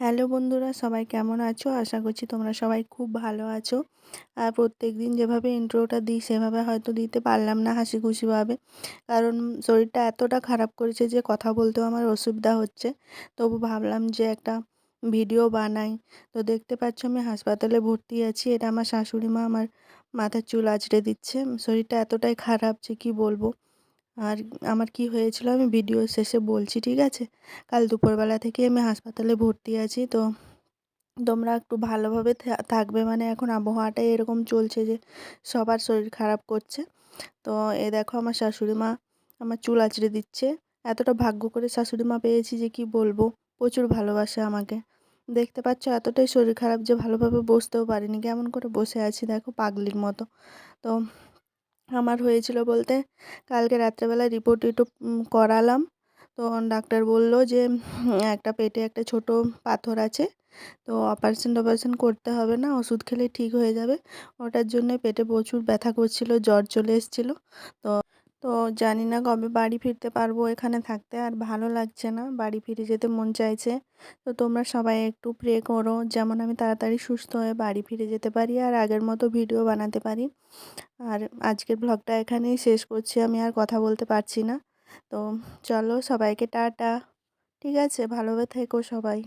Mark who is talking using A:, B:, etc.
A: Hello বন্ধুরা, সবাই কেমন আছো? আশা করছি তোমরা সবাই খুব ভালো আছো। আর প্রত্যেক দিন যেভাবে ইন্ট্রোটা দিই, সেভাবে হয়তো দিতে পারলাম না হাসি খুশিভাবে কারণ শরীরটা এতটা খারাপ করেছে যে কথা বলতেও আমার অসুবিধা হচ্ছে। তবু ভাবলাম যে একটা ভিডিও বানাই। তো দেখতে পাচ্ছ আমি হাসপাতালে ভর্তি আছি। এটা আমার শাশুড়ি মা আমার মাথার চুল আঁচড়ে দিচ্ছে। শরীরটা এতটাই খারাপ যে কী বলব? আর আমার কি হয়েছিল আমি ভিডিও শেষে বলছি, ঠিক আছে? কাল দুপুরবেলা থেকে আমি হাসপাতালে ভর্তি আছি, তো তোমরা একটু ভালোভাবে থাকবে। মানে এখন আবহাওয়াটাই এরকম চলছে যে সবার শরীর খারাপ করছে। তো এ দেখো আমার শাশুড়ি মা আমার চুল আঁচড়ে দিচ্ছে। এতটা ভাগ্য করে শাশুড়ি মা পেয়েছি যে কি বলব? প্রচুর ভালোবাসে আমাকে। দেখতে পাচ্ছ এতটাই শরীর খারাপ যে ভালোভাবে বসতেও পারিনি। কেমন করে বসে আছি দেখো পাগলির মতো। তো আমার হয়েছিল বলতে কালকে রাত্রেবেলা রিপোর্ট টিপোর্ট করালাম। তো ডাক্তার বলল যে, একটা পেটে একটা ছোট পাথর আছে, তো অপারেশন টপারেশন করতে হবে না, ওষুধ খেলে ঠিক হয়ে যাবে। ওটার জন্য পেটে প্রচুর ব্যথা করছিল, জ্বর চলে এসেছিল। তো তো জানি না কবে বাড়ি ফিরতে পারব এখানে থাকতে, আর ভালো লাগছে না বাড়ি ফিরে যেতে মন চাইছে। তো তোমরা সবাই একটু প্রে করো, যেমন আমি তাড়াতাড়ি সুস্থ হয়ে বাড়ি ফিরে যেতে পারি আর আগের মতো ভিডিও বানাতে পারি। আর আজকের ব্লগটা এখানেই শেষ করছি, আমি আর কথা বলতে পারছি না। তো চলো সবাইকে টাটা, ঠিক আছে? ভালোভাবে থেকো সবাই।